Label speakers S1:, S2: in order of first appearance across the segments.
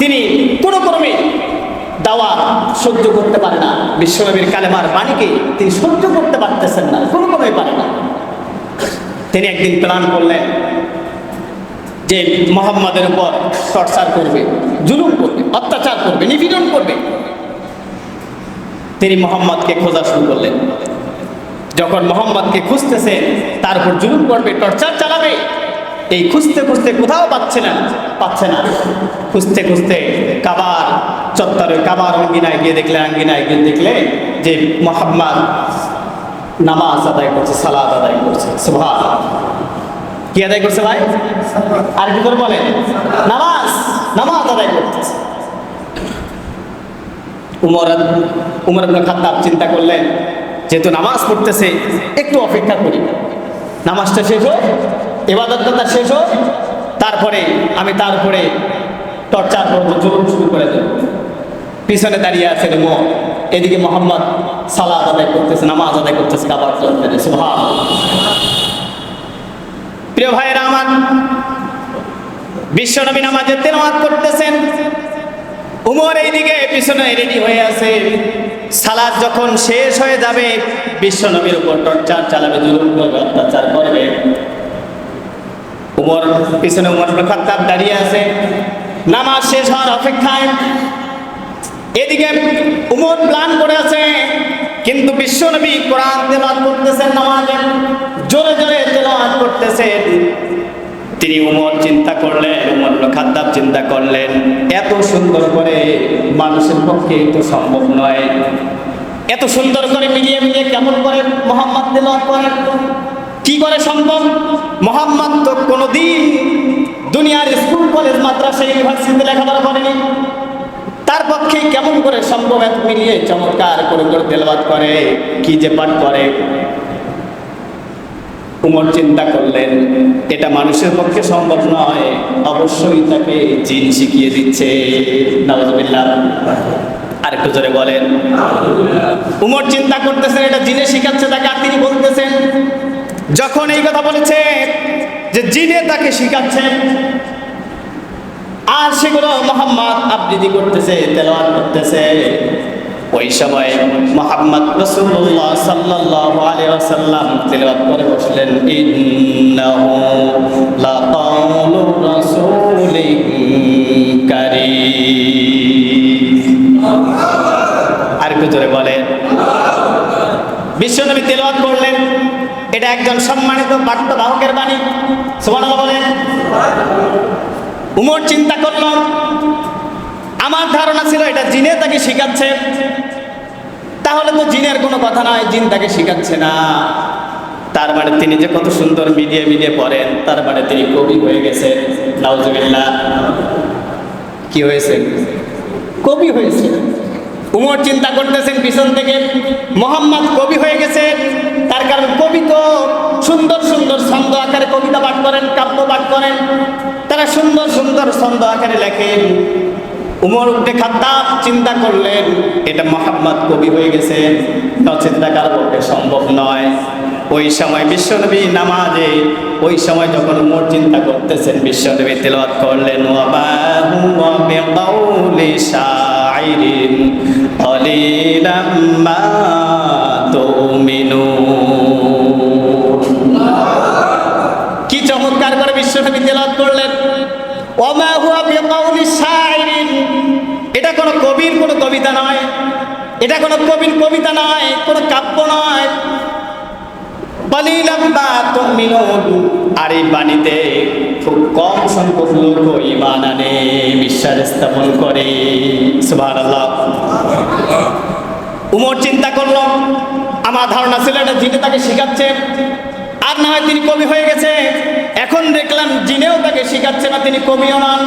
S1: তিনি কোনো ক্রমে দাওয়া সহ্য করতে পারে না। বিশ্বনবীর কালেমার বাণীকে তিনি সহ্য করতে পারতেছেন না কোনো ক্রমে পারে না। তিনি একদিন প্ল্যান করলেন যে মোহাম্মদের উপর টর্চার করবে, জুলুম করবে, অত্যাচার করবে, নিপীড়ন করবে। তিনি মোহাম্মদকে খোঁজা শুরু করলেন। যখন মোহাম্মদকে খুঁজতেছে, তার উপর জুলুম করবে, টর্চার চালাবে। এই খুঁজতে খুঁজতে কোথাও পাচ্ছে না পাচ্ছে না। খুঁজতে খুঁজতে কাবার চত্বরে, কাবার অঙ্গিনায় গিয়ে দেখলে, আঙ্গিনায় গিয়ে দেখলে যে মোহাম্মদ নামাজ আদায় করছে সালাদ আদায় করছে। সুভা কি আদায় করছে ভাই? আর কি করে বলে নামাজ নামাজ আদায় করতেছে উমর উমর খাত্তাব চিন্তা করলেন, যেহেতু নামাজ পড়তেছে, একটু অপেক্ষা করি। নামাজটা শেষ হোক এবাদতটা শেষ হোক, তারপরে আমি তার উপরে টর্চার করব জোর শুরু করে দেব। পিছনে দাঁড়িয়ে আছে মো এদিকে মোহাম্মদ সালাদ আদায় করতেছে, নামাজ আদায় করতেছে কাবার চলতে সুভাষ প্রিয় ভাইয়েরা আমার, বিশ্বনবী নামাজের তেলাওয়াত করতেছেন। উমর এইদিকে পিছনে রেডি হয়ে আছে। সালাদ যখন শেষ হয়ে যাবে, বিশ্বনবীর উপর টর্চার চালাবে, জুলুম করবে, অত্যাচার করবে। উমর পিছনে উমর খাত্তাব দাঁড়িয়ে আছে। নামাজ শেষ হওয়ার অপেক্ষায় এদিকে উমর প্ল্যান করে আছে, কিন্তু বিশ্বনবী কোরআন তেলাওয়াত করতেছেন নামাজে জোরে জোরে তেলাওয়াত করতেছেন তিনি উমর চিন্তা করলেন, উমর খাত্তাব চিন্তা করলেন, এত সুন্দর করে মানুষের পক্ষে তো সম্ভব নয়। এত সুন্দর করে মিলিয়ে মিলিয়ে কেমন করে মোহাম্মদ তেলাওয়াত করেন? কি করে সম্ভব? মোহাম্মদ তো কোনোদিন দুনিয়ার স্কুল, কলেজ, মাদ্রাসা, ইউনিভার্সিটিতে লেখাপড়া করেনি। তার পক্ষে কেমন করে সম্ভব এত মিলিয়ে চমৎকার করে করে তেলাওয়াত করে? কি যে পাঠ করে? উমর চিন্তা করলেন, এটা মানুষের পক্ষে সম্ভব নয়। অবশ্যই তাকে জিন শিখিয়ে দিচ্ছে। নওয়াজবিল্লাহ আর একটু জোরে বলেন। উমর চিন্তা করতেছেন, এটা জিনে শিখাচ্ছে তাকে যখন এই কথা বলেছে যে জিনে তাকে শিখাচ্ছে, আর সেগুলো মোহাম্মদ আবৃত্তি করতেছে, তেলাওয়াত করতেছে। ওই সময় মোহাম্মদ রসুল্লাহ সাল্লাল্লাহু আলাইহি ওয়াসাল্লাম তেলাওয়াত করে বসলেন, ইন্নাহু আর জোরে বলেন বিশ্বনবী তেলাওয়াত করলেন। এটা একজন সম্মানিত বার্তাবাহকের বাণী। সুবহানাল্লাহ বলেন। উমর চিন্তা করল, আমার ধারণা ছিল এটা জিনে তাকে শিখাচ্ছে। তাহলে তো জিনের কোনো কথা নয়, জিন তাকে শিখাচ্ছে না। তার মানে তিনি যে কত সুন্দর মিডিয়ে মিডিয়ে পড়েন, তার মানে তিনি কবি হয়ে গেছেন। নাউজুবিল্লাহ। কি হয়েছে? কবি হয়েছে। উমর চিন্তা করতেছেন পিছন থেকে, মোহাম্মদ কবি হয়ে গেছে তার কারণ কবি তো সুন্দর সুন্দর ছন্দ আকারে কবিতা পাঠ করেন, কাব্য পাঠ করেন। তারা সুন্দর সুন্দর ছন্দ আকারে লেখেন। উমর উঠে খাদ্দাব চিন্তা করলেন, এটা মোহাম্মদ কবি হয়ে গেছে। চিন্তা কার পক্ষে সম্ভব নয়। ওই সময় বিশ্বনবী নামাজে, ওই সময় যখন উমর চিন্তা করতেছেন, বিশ্বনবী তেলাওয়াত করলেন ওয়াবাহু ওয়া বিকাউলি শাইরিন কলিলাম মা তুমিনুন কি চমৎকার করে বিশ্বনবী তেলাওয়াত করলেন ওমা হুয়া বিকাউলি শাইরিন এটা কোনো কবির কোনো কবিতা নয় এটা কোনো কবির কবিতা নয়, কোনো কাব্য নয়। আর এই বাণীতে খুব কম সংখ্যক লোক ইমান আনে বিশ্বাস স্থাপন করে। উমর চিন্তা করল, আমার ধারণা ছিল এটা জিনে তাকে শিখাচ্ছে আর না হয় তিনি কবি হয়ে গেছে। এখন দেখলাম জিনেও তাকে শিখাচ্ছে না, তিনি কবিও নন।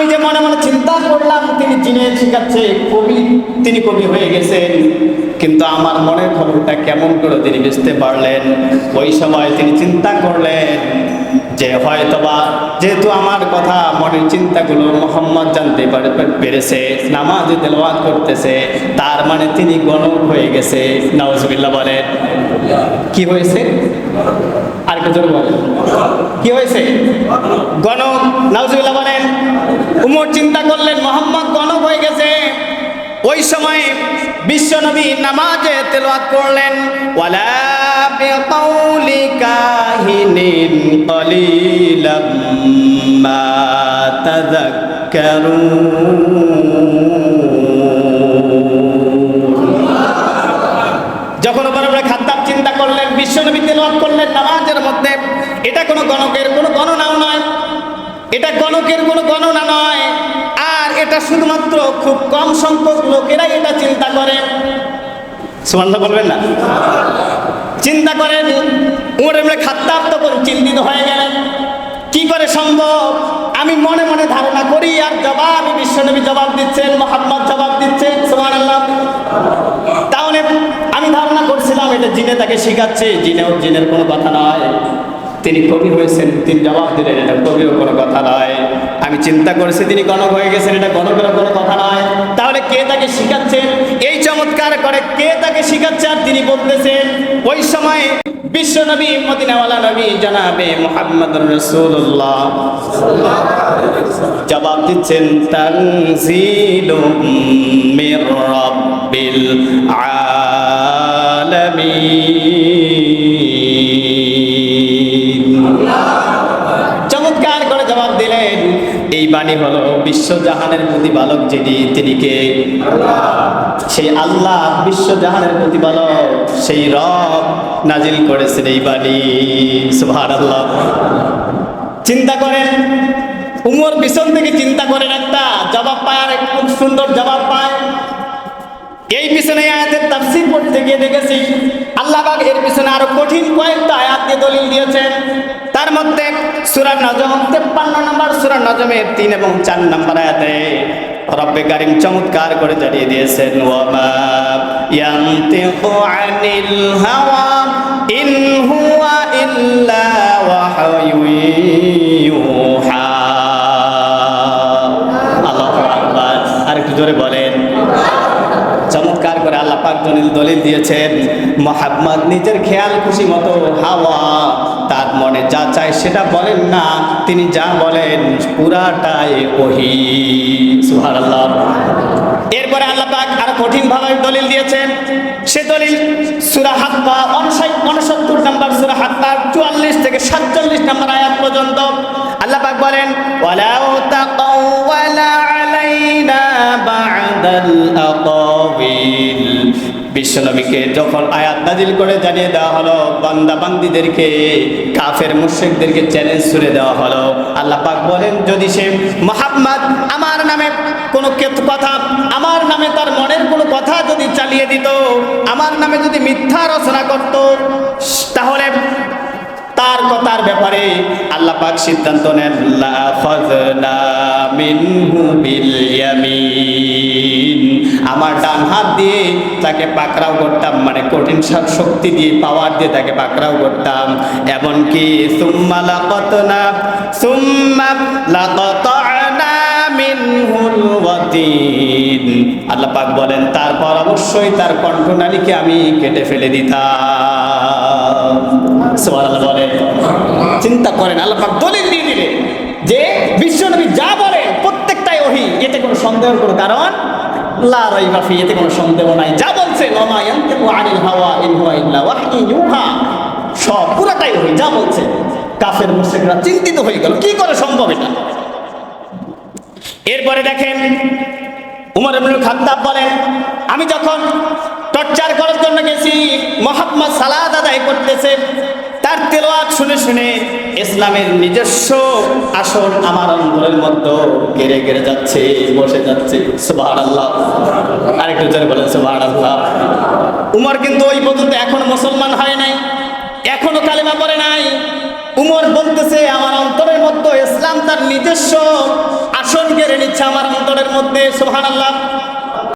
S1: আমি যে মনে মনে চিন্তা করলাম, তিনি চিনে শিখাচ্ছে কবি, তিনি কবি হয়ে গেছেন। কিন্তু আমার মনের খবরটা কেমন করে তিনি বুঝতে পারলেন? ওই সময় তিনি চিন্তা করলেন যে হয়তোবা যেহেতু আমার কথা মনের চিন্তাগুলো মোহাম্মদ জানতে পারে- পেরেছে, নামাজে তেলাওয়াত করতেছে, তার মানে তিনি গণক হয়ে গেছে। নওয়াজবিল্লাহ বলেন। কি হয়েছে? আর জোরে বলেন। কি হয়েছে? উমর চিন্তা করলেন, মোহাম্মদ গণক হয়ে গেছে। ওই সময় বিশ্বনবী নামাজে তেলাওয়াত করলেন, ওয়ালা যখন ওপর আমরা খাত্তাব চিন্তা করলেন বিশ্বনবী তেলাওয়াত করলেন নামাজের মধ্যে, এটা কোনো গণকের কোনো গণনাও নয়। এটা গণকের কোনো গণনা নয়। আর এটা শুধুমাত্র খুব কম সংখ্যক লোকেরাই এটা চিন্তা করে সুমান্লা বলবেন না? চিন্তা করেন, উমর ইবনে খাত্তাব তখন চিন্তিত হয়ে গেলেন। কি করে সম্ভব? আমি মনে মনে ধারণা করি আর জবাব, বিশ্বনবী জবাব দিচ্ছেন, মোহাম্মদ জবাব দিচ্ছেন, সুবহানাল্লাহ। তাহলে আমি ধারণা করছিলাম এটা জিনে তাকে শিখাচ্ছে, জিনেও জিনের কোনো কথা নয়। তিনি কবি হয়েছেন, তিনি জবাব দিলেন, এটা কবিও কোনো কথা নয়। আমি চিন্তা করেছি তিনি গণক হয়ে গেছেন, এটা গণকেরও কোনো কথা নয়। তাহলে কে তাকে শিখাচ্ছেন? এই চমৎকার করে কে তাকে শিখাচ্ছে আর তিনি বলতেছেন, ওই সময় বিশ্ব নবী, মদিনাওয়ালা নবী জানাবে মোহাম্মদ রসুল্লাহ জবাব দিচ্ছেন রাব্বিল আলামিন। বাণী হলো বিশ্বজাহানের প্রতিপালক যিনি, তিনি কে? সেই আল্লাহ বিশ্বজাহানের প্রতিপালক, সেই রব নাজিল করেছেন এই বাণী। সুবহানাল্লাহ। চিন্তা করেন, উমর পিছন থেকে চিন্তা করেন একটা জবাব পায় আর খুব সুন্দর জবাব পায়। এই পিছনে আয়াতের তাফসির পড়তে গিয়ে দেখেছি আল্লাহ পাক এর পিছনে আরও কঠিন কয়েকটা আয়াত দিয়ে দলিল দিয়েছেন। তার মধ্যে সুরা নজম 53 নম্বর, সুরা নজমের তিন এবং চার নম্বর আয়াতে রব্বে কারিম চমৎকার করে জানিয়ে দিয়েছেন, ওয়ামা ইয়ান্তিকু আনিল হাওয়া, ইন হুয়া সেটা বলেন না, তিনি যা বলেন পুরাটাই ওহি। সুবহানাল্লাহ। এরপরে আল্লাহ পাক আরও কঠিন ভাবে দলিল দিয়েছেন। সে দলিল সূরা হাক্কা 69 নম্বর সুরা হাক্কা 44 থেকে 47 নম্বর আয়াত পর্যন্ত আল্লাহ পাক বলেন, ওয়ালাউ তাকাওয়ালা বিশ্বনবীকে যখন আয়াত নাজিল করে জানিয়ে দেওয়া হলো বান্দা বান্দিদেরকে কাফের মুশরিকদেরকে চ্যালেঞ্জ ছুড়ে দেওয়া হলো। আল্লাহ পাক বলেন, যদি সে মোহাম্মদ আমার নামে কোনো কথা, আমার নামে তার মনের কোনো কথা যদি চালিয়ে দিত, আমার নামে যদি মিথ্যা রচনা করত, তাহলে তার কথার ব্যাপারে আল্লাহ পাক সিদ্ধান্ত নেন আমার ডান হাত দিয়ে তাকে পাকড়াও করতাম মানে কঠিন শক্তি দিয়ে পাওয়ার দিয়ে তাকে পাকড়াও করতাম। এমনকি, সুম্মা লাকতনা সুম্মা লাকতনা আল্লাহ পাক বলেন, তারপর অবশ্যই তার কণ্ঠনালীকে আমি কেটে ফেলে দিতাম। সুবহানাল্লাহ চিন্তা করেন, আল্লাহ পাক দলিল দিয়ে দিলেন যে বিশ্বনবী যা বলে প্রত্যেকটাই ওহি, এতে কোনো সন্দেহের কোনো কারণ লা এতে কোনো সন্দেহ নাই। যা বলছে আনিল হাওয়া ইন হুয়া ইল্লা সব যা বলছে। কাফের, মুশরিকরা চিন্তিত হয়ে গেল, কি করে সম্ভব এটা? এরপরে দেখেন উমর ইবনুল খাত্তাব বলেন, আমি যখন টর্চার করার জন্য গেছি, মোহাম্মদ সালাদ আদায় করতেছে, তার তেলোয়াত শুনে শুনে ইসলামের নিজস্ব আসন আমার অন্তরের মধ্যে গেড়ে গেড়ে যাচ্ছে, বসে যাচ্ছে। সুবাহ আল্লাহ আরেকটু জোরে বলেন সুবাহ আল্লাহ উমর কিন্তু ওই পর্যন্ত এখনও মুসলমান হয় নাই, এখনও কালেমা পড়ে নাই। উমর বলতেছে, আমার অন্তরের মধ্যে ইসলাম তার নিজস্ব আসন কেড়ে নিচ্ছে, আমার অন্তরের মধ্যে, সুবহানাল্লাহ।